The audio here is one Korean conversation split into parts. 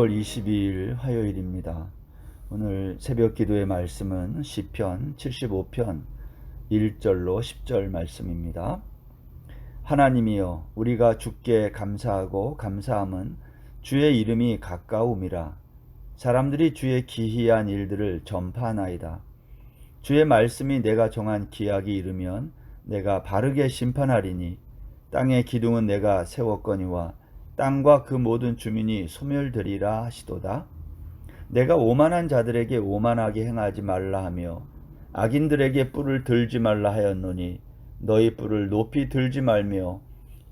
2월 22일 화요일입니다. 오늘 새벽 기도의 말씀은 시편 75편 1절로 10절 말씀입니다. 하나님이여 우리가 주께 감사하고 감사함은 주의 이름이 가까움이라 사람들이 주의 기이한 일들을 전파하나이다. 주의 말씀이 내가 정한 기약이 이르면 내가 바르게 심판하리니 땅의 기둥은 내가 세웠거니와 땅과 그 모든 주민이 소멸되리라 하시도다. 내가 오만한 자들에게 오만하게 행하지 말라 하며 악인들에게 뿔을 들지 말라 하였노니 너희 뿔을 높이 들지 말며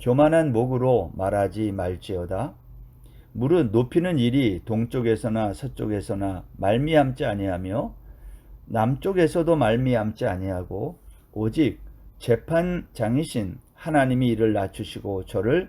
교만한 목으로 말하지 말지어다. 물은 높이는 일이 동쪽에서나 서쪽에서나 말미암지 아니하며 남쪽에서도 말미암지 아니하고 오직 재판장이신 하나님이 이를 낮추시고 저를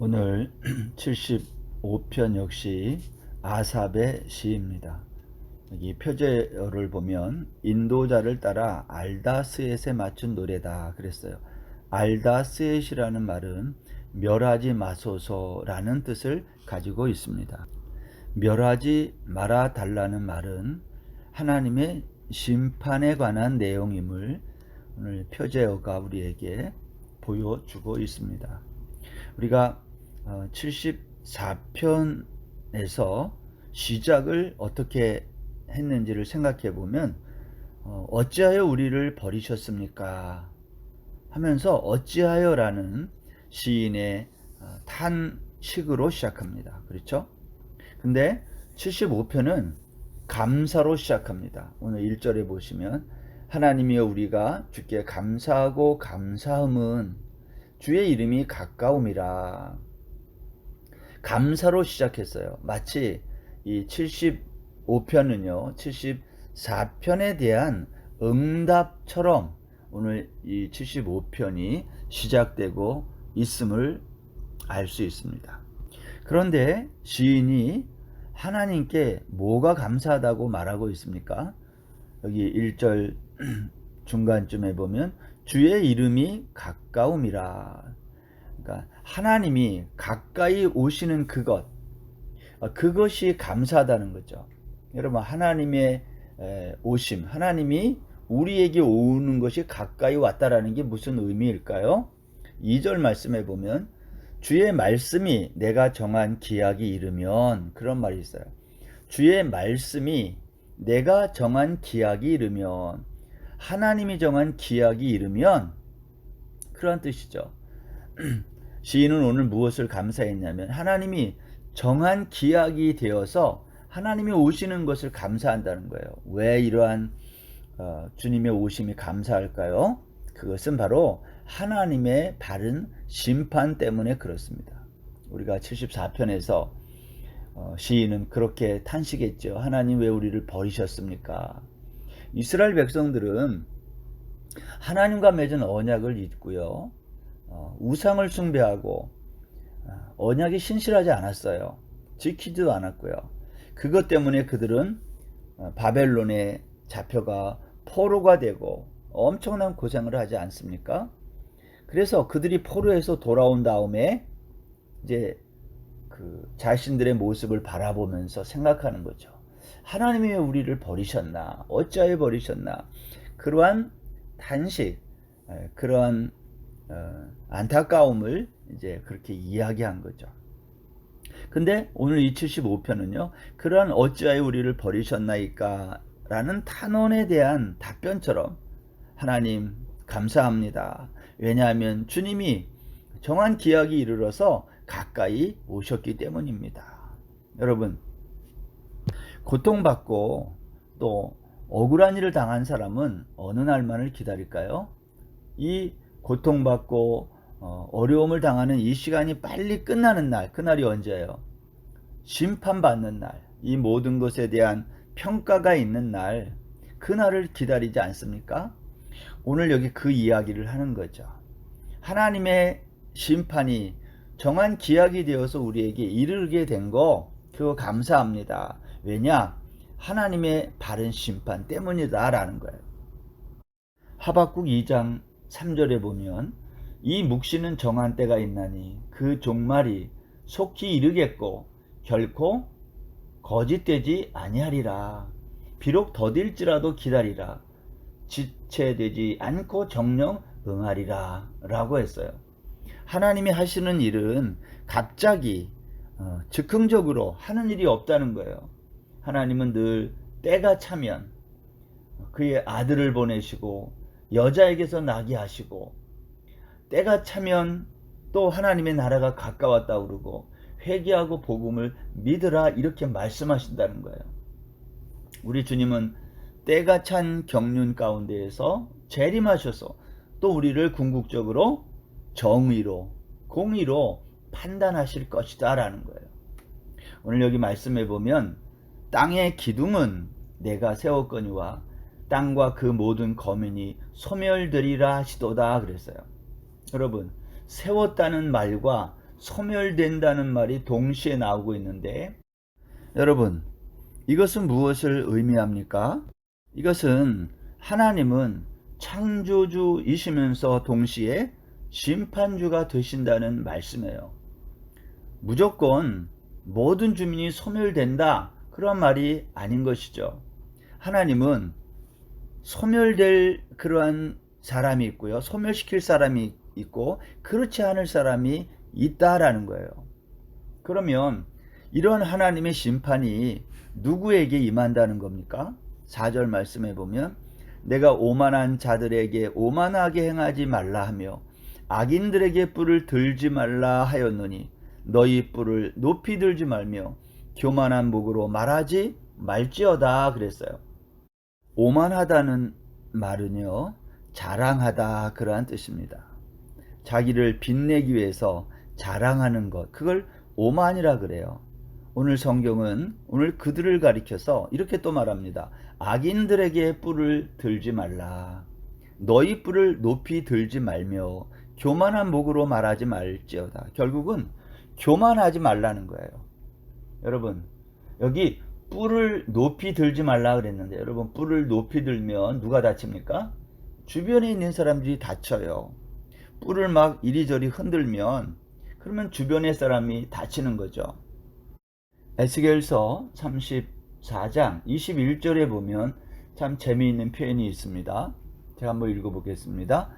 오늘 75편 역시 아삽의 시입니다. 여기 표제어를 보면 인도자를 따라 알다스엣에 맞춘 노래다 그랬어요. 알다스엣이라는 말은 멸하지 마소서라는 뜻을 가지고 있습니다. 멸하지 말아 달라는 말은 하나님의 심판에 관한 내용임을 오늘 표제어가 우리에게 보여주고 있습니다. 우리가 74편에서 시작을 어떻게 했는지를 생각해 보면 어찌하여 우리를 버리셨습니까? 하면서 어찌하여라는 시인의 탄식으로 시작합니다. 그렇죠? 근데 75편은 감사로 시작합니다. 오늘 1절에 보시면 하나님이여 우리가 주께 감사하고 감사함은 주의 이름이 가까움이라 감사로 시작했어요. 마치 이 75편은요. 74편에 대한 응답처럼 오늘 이 75편이 시작되고 있음을 알 수 있습니다. 그런데 시인이 하나님께 뭐가 감사하다고 말하고 있습니까? 여기 1절 중간쯤에 보면 주의 이름이 가까움이라. 그러니까 하나님이 가까이 오시는 그것, 그것이 감사하다는 거죠. 여러분 하나님의 오심, 하나님이 우리에게 오는 것이 가까이 왔다라는 게 무슨 의미일까요? 2절 말씀에 보면 주의 말씀이 내가 정한 기약이 이르면 그런 말이 있어요. 주의 말씀이 내가 정한 기약이 이르면 하나님이 정한 기약이 이르면 그런 뜻이죠. 시인은 오늘 무엇을 감사했냐면 하나님이 정한 기약이 되어서 하나님이 오시는 것을 감사한다는 거예요. 왜 이러한 어, 주님의 오심이 감사할까요? 그것은 바로 하나님의 바른 심판 때문에 그렇습니다. 우리가 74편에서 어, 시인은 그렇게 탄식했죠. 하나님 왜 우리를 버리셨습니까? 이스라엘 백성들은 하나님과 맺은 언약을 잊고요. 어, 우상을 숭배하고 어, 언약이 신실하지 않았어요. 지키지도 않았고요. 그것 때문에 그들은 어, 바벨론에 잡혀가 포로가 되고 엄청난 고생을 하지 않습니까? 그래서 그들이 포로에서 돌아온 다음에 이제 그 자신들의 모습을 바라보면서 생각하는 거죠. 하나님이 우리를 버리셨나? 어찌하여 버리셨나? 그러한 단식, 그러한 어, 안타까움을 이제 그렇게 이야기한 거죠. 근데 오늘 이 75편은요, 그러한 어찌하여 우리를 버리셨나이까? 라는 탄원에 대한 답변처럼 하나님 감사합니다. 왜냐하면 주님이 정한 기약이 이르러서 가까이 오셨기 때문입니다. 여러분, 고통받고 또 억울한 일을 당한 사람은 어느 날만을 기다릴까요? 이 고통받고 어, 어려움을 당하는 이 시간이 빨리 끝나는 날, 그날이 언제예요? 심판받는 날, 이 모든 것에 대한 평가가 있는 날, 그날을 기다리지 않습니까? 오늘 여기 그 이야기를 하는 거죠. 하나님의 심판이 정한 기약이 되어서 우리에게 이르게 된 거, 그거 감사합니다. 왜냐? 하나님의 바른 심판 때문이다라는 거예요. 하박국 2장 3절에 보면 이 묵시는 정한 때가 있나니 그 종말이 속히 이르겠고 결코 거짓되지 아니하리라. 비록 더딜지라도 기다리라. 지체되지 않고 정령 응하리라. 라고 했어요. 하나님이 하시는 일은 갑자기 어, 즉흥적으로 하는 일이 없다는 거예요. 하나님은 늘 때가 차면 그의 아들을 보내시고 여자에게서 나게 하시고 때가 차면 또 하나님의 나라가 가까웠다 그러고 회개하고 복음을 믿으라 이렇게 말씀하신다는 거예요. 우리 주님은 때가 찬 경륜 가운데에서 재림하셔서 또 우리를 궁극적으로 정의로 공의로 판단하실 것이다 라는 거예요. 오늘 여기 말씀해 보면 땅의 기둥은 내가 세웠거니와 땅과 그 모든 거민이 소멸되리라 하시도다 그랬어요. 여러분 세웠다는 말과 소멸된다는 말이 동시에 나오고 있는데 여러분 이것은 무엇을 의미합니까? 이것은 하나님은 창조주이시면서 동시에 심판주가 되신다는 말씀이에요. 무조건 모든 주민이 소멸된다 그런 말이 아닌 것이죠. 하나님은 소멸될 그러한 사람이 있고요. 소멸시킬 사람이 있고 그렇지 않을 사람이 있다라는 거예요. 그러면 이런 하나님의 심판이 누구에게 임한다는 겁니까? 4절 말씀해 보면 내가 오만한 자들에게 오만하게 행하지 말라 하며 악인들에게 뿔을 들지 말라 하였노니 너희 뿔을 높이 들지 말며 교만한 목으로 말하지 말지어다 그랬어요. 오만하다는 말은요 자랑하다 그러한 뜻입니다. 자기를 빛내기 위해서 자랑하는 것 그걸 오만이라 그래요. 오늘 성경은 오늘 그들을 가리켜서 이렇게 또 말합니다. 악인들에게 뿔을 들지 말라. 너희 뿔을 높이 들지 말며 교만한 목으로 말하지 말지어다. 결국은 교만하지 말라는 거예요. 여러분, 여기 뿔을 높이 들지 말라 그랬는데 여러분 뿔을 높이 들면 누가 다칩니까? 주변에 있는 사람들이 다쳐요. 뿔을 막 이리저리 흔들면 그러면 주변의 사람이 다치는 거죠. 에스겔서 34장 21절에 보면 참 재미있는 표현이 있습니다. 제가 한번 읽어보겠습니다.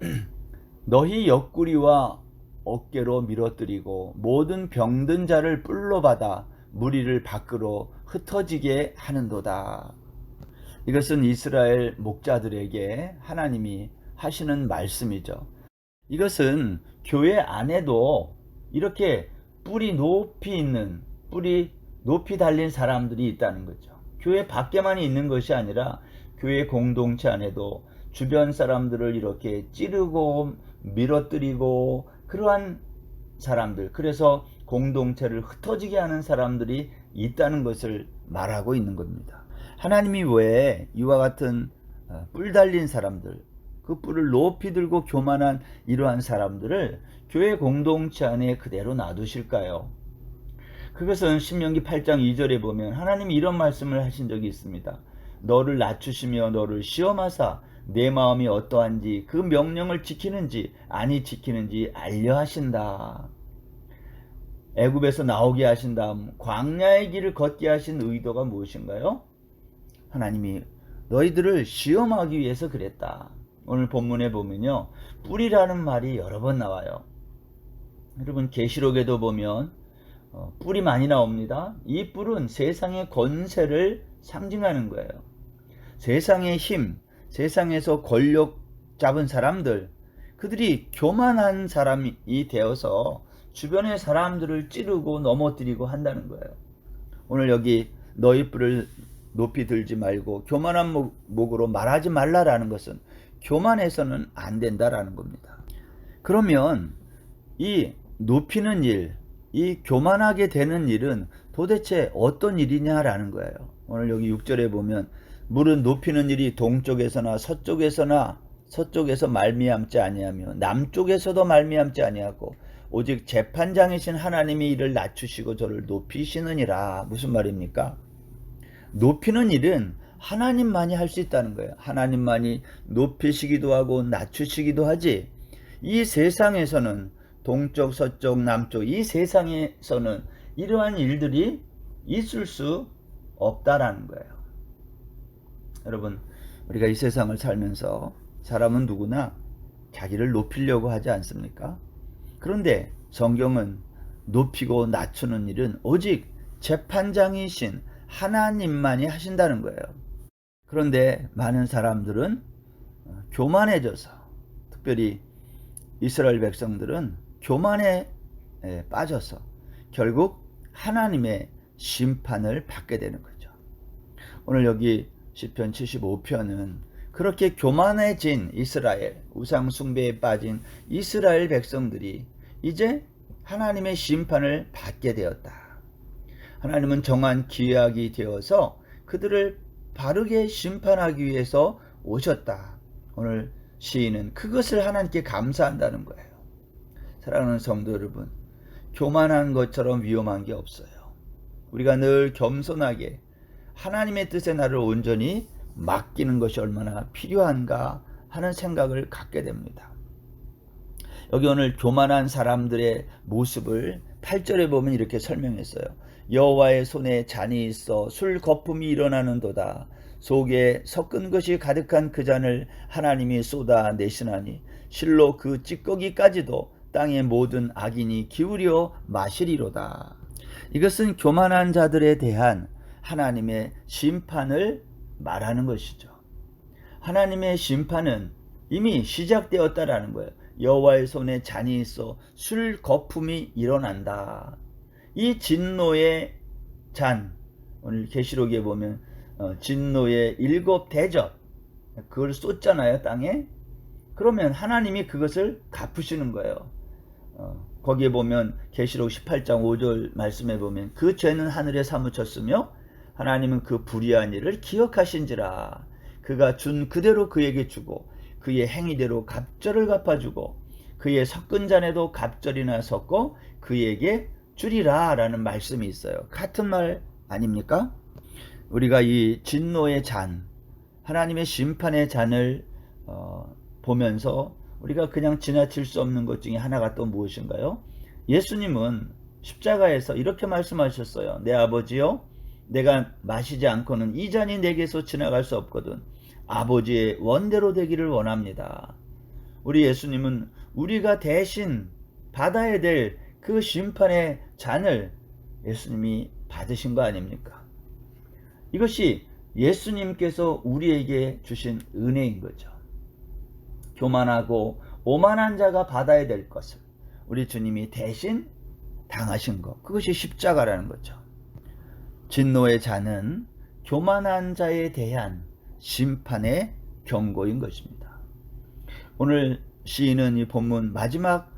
너희 옆구리와 어깨로 밀어뜨리고 모든 병든 자를 뿔로 받아 무리를 밖으로 흩어지게 하는도다. 이것은 이스라엘 목자들에게 하나님이 하시는 말씀이죠. 이것은 교회 안에도 이렇게 뿔이 높이 있는 뿔이 높이 달린 사람들이 있다는 거죠. 교회 밖에만 있는 것이 아니라 교회 공동체 안에도 주변 사람들을 이렇게 찌르고 밀어뜨리고 그러한 사람들 그래서 공동체를 흩어지게 하는 사람들이 있다는 것을 말하고 있는 겁니다. 하나님이 왜 이와 같은 어, 뿔 달린 사람들 그 뿔을 높이 들고 교만한 이러한 사람들을 교회 공동체 안에 그대로 놔두실까요? 그것은 신명기 8장 2절에 보면 하나님이 이런 말씀을 하신 적이 있습니다. 너를 낮추시며 너를 시험하사 내 마음이 어떠한지 그 명령을 지키는지 아니 지키는지 알려 하신다. 애굽에서 나오게 하신 다음 광야의 길을 걷게 하신 의도가 무엇인가요? 하나님이 너희들을 시험하기 위해서 그랬다. 오늘 본문에 보면요. 뿔이라는 말이 여러 번 나와요. 여러분 계시록에도 보면 어, 뿔이 많이 나옵니다. 이 뿔은 세상의 권세를 상징하는 거예요. 세상의 힘, 세상에서 권력 잡은 사람들, 그들이 교만한 사람이 되어서 주변의 사람들을 찌르고 넘어뜨리고 한다는 거예요. 오늘 여기 너희 뿔을 높이 들지 말고 교만한 목으로 말하지 말라라는 것은 교만해서는 안 된다라는 겁니다. 그러면 이 높이는 일, 이 교만하게 되는 일은 도대체 어떤 일이냐라는 거예요. 오늘 여기 6절에 보면 물은 높이는 일이 동쪽에서나 서쪽에서나 서쪽에서 말미암지 아니하며 남쪽에서도 말미암지 아니하고 오직 재판장이신 하나님이 이를 낮추시고 저를 높이시느니라 무슨 말입니까? 높이는 일은 하나님만이 할 수 있다는 거예요. 하나님만이 높이시기도 하고 낮추시기도 하지. 이 세상에서는 동쪽, 서쪽, 남쪽 이 세상에서는 이러한 일들이 있을 수 없다라는 거예요. 여러분, 우리가 이 세상을 살면서 사람은 누구나 자기를 높이려고 하지 않습니까? 그런데 성경은 높이고 낮추는 일은 오직 재판장이신 하나님만이 하신다는 거예요. 그런데 많은 사람들은 교만해져서 특별히 이스라엘 백성들은 교만에 빠져서 결국 하나님의 심판을 받게 되는 거죠. 오늘 여기 시편 75편은 그렇게 교만해진 이스라엘, 우상 숭배에 빠진 이스라엘 백성들이 이제 하나님의 심판을 받게 되었다. 하나님은 정한 기약이 되어서 그들을 바르게 심판하기 위해서 오셨다. 오늘 시인은 그것을 하나님께 감사한다는 거예요. 사랑하는 성도 여러분, 교만한 것처럼 위험한 게 없어요. 우리가 늘 겸손하게 하나님의 뜻에 나를 온전히 맡기는 것이 얼마나 필요한가 하는 생각을 갖게 됩니다. 여기 오늘 교만한 사람들의 모습을 8절에 보면 이렇게 설명했어요. 여호와의 손에 잔이 있어 술 거품이 일어나는도다. 속에 섞은 것이 가득한 그 잔을 하나님이 쏟아 내시나니 실로 그 찌꺼기까지도 땅의 모든 악인이 기울여 마시리로다. 이것은 교만한 자들에 대한 하나님의 심판을 말하는 것이죠. 하나님의 심판은 이미 시작되었다라는 거예요. 여호와의 손에 잔이 있어 술 거품이 일어난다. 이 진노의 잔 오늘 계시록에 보면 어, 진노의 일곱 대접 그걸 쏟잖아요 땅에 그러면 하나님이 그것을 갚으시는 거예요. 어, 거기에 보면 계시록 18장 5절 말씀에 보면 그 죄는 하늘에 사무쳤으며 하나님은 그 불의한 일을 기억하신지라 그가 준 그대로 그에게 주고 그의 행위대로 갑절을 갚아주고 그의 섞은 잔에도 갑절이나 섞고 그에게 주리라 라는 말씀이 있어요. 같은 말 아닙니까? 우리가 이 진노의 잔, 하나님의 심판의 잔을 어, 보면서 우리가 그냥 지나칠 수 없는 것 중에 하나가 또 무엇인가요? 예수님은 십자가에서 이렇게 말씀하셨어요. 내 아버지요, 내가 마시지 않고는 이 잔이 내게서 지나갈 수 없거든. 아버지의 원대로 되기를 원합니다. 우리 예수님은 우리가 대신 받아야 될 그 심판의 잔을 예수님이 받으신 거 아닙니까? 이것이 예수님께서 우리에게 주신 은혜인 거죠. 교만하고 오만한 자가 받아야 될 것을 우리 주님이 대신 당하신 것. 그것이 십자가라는 거죠. 진노의 잔은 교만한 자에 대한 심판의 경고인 것입니다. 오늘 시인은 이 본문 마지막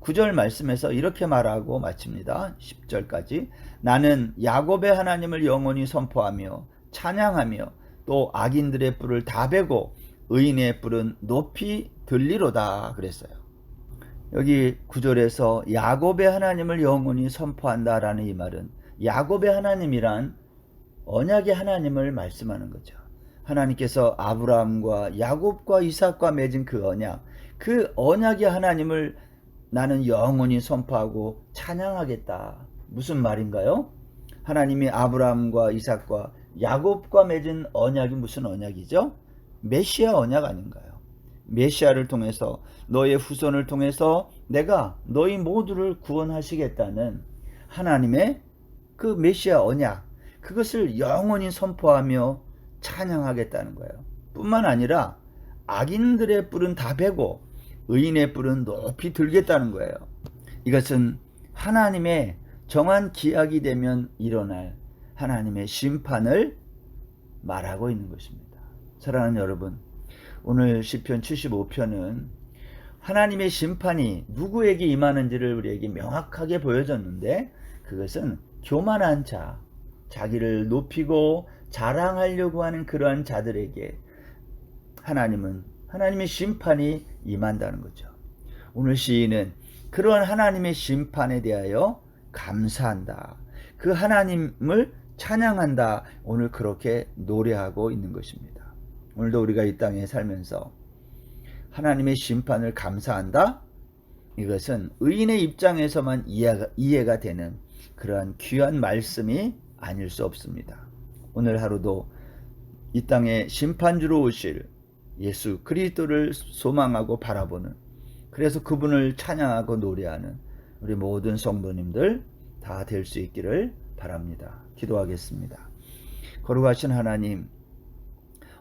9절 어, 말씀에서 이렇게 말하고 마칩니다. 10절까지 나는 야곱의 하나님을 영원히 선포하며 찬양하며 또 악인들의 뿔을 다 베고 의인의 뿔은 높이 들리로다 그랬어요. 여기 9절에서 야곱의 하나님을 영원히 선포한다라는 이 말은 야곱의 하나님이란 언약의 하나님을 말씀하는 거죠. 하나님께서 아브라함과 야곱과 이삭과 맺은 그 언약, 그 언약의 하나님을 나는 영원히 선포하고 찬양하겠다. 무슨 말인가요? 하나님이 아브라함과 이삭과 야곱과 맺은 언약이 무슨 언약이죠? 메시아 언약 아닌가요? 메시아를 통해서 너의 후손을 통해서 내가 너희 모두를 구원하시겠다는 하나님의 그 메시아 언약 그것을 영원히 선포하며 찬양하겠다는 거예요. 뿐만 아니라 악인들의 뿔은 다 베고 의인의 뿔은 높이 들겠다는 거예요. 이것은 하나님의 정한 기약이 되면 일어날 하나님의 심판을 말하고 있는 것입니다. 사랑하는 여러분, 오늘 시편 75편은 하나님의 심판이 누구에게 임하는지를 우리에게 명확하게 보여줬는데 그것은 교만한 자, 자기를 높이고 자랑하려고 하는 그러한 자들에게 하나님은 하나님의 심판이 임한다는 거죠. 오늘 시인은 그러한 하나님의 심판에 대하여 감사한다. 그 하나님을 찬양한다. 오늘 그렇게 노래하고 있는 것입니다. 오늘도 우리가 이 땅에 살면서 하나님의 심판을 감사한다. 이것은 의인의 입장에서만 이해가, 이해가 되는 그러한 귀한 말씀이 아닐 수 없습니다. 오늘 하루도 이 땅에 심판주로 오실 예수 그리스도를 소망하고 바라보는 그래서 그분을 찬양하고 노래하는 우리 모든 성도님들 다 될 수 있기를 바랍니다. 기도하겠습니다. 거룩하신 하나님,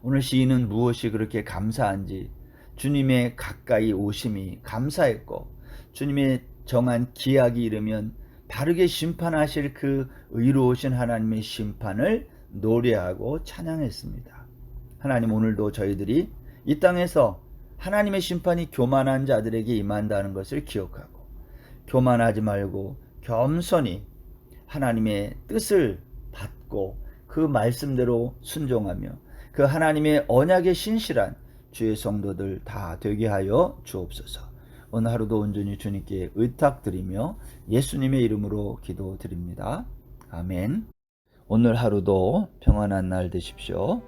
오늘 시인은 무엇이 그렇게 감사한지 주님의 가까이 오심이 감사했고 주님의 정한 기약이 이르면 바르게 심판하실 그 의로우신 하나님의 심판을 노래하고 찬양했습니다. 하나님 오늘도 저희들이 이 땅에서 하나님의 심판이 교만한 자들에게 임한다는 것을 기억하고 교만하지 말고 겸손히 하나님의 뜻을 받고 그 말씀대로 순종하며 그 하나님의 언약에 신실한 주의 성도들 다 되게 하여 주옵소서. 오늘 하루도 온전히 주님께 의탁드리며 예수님의 이름으로 기도드립니다. 아멘. 오늘 하루도 평안한 날 되십시오.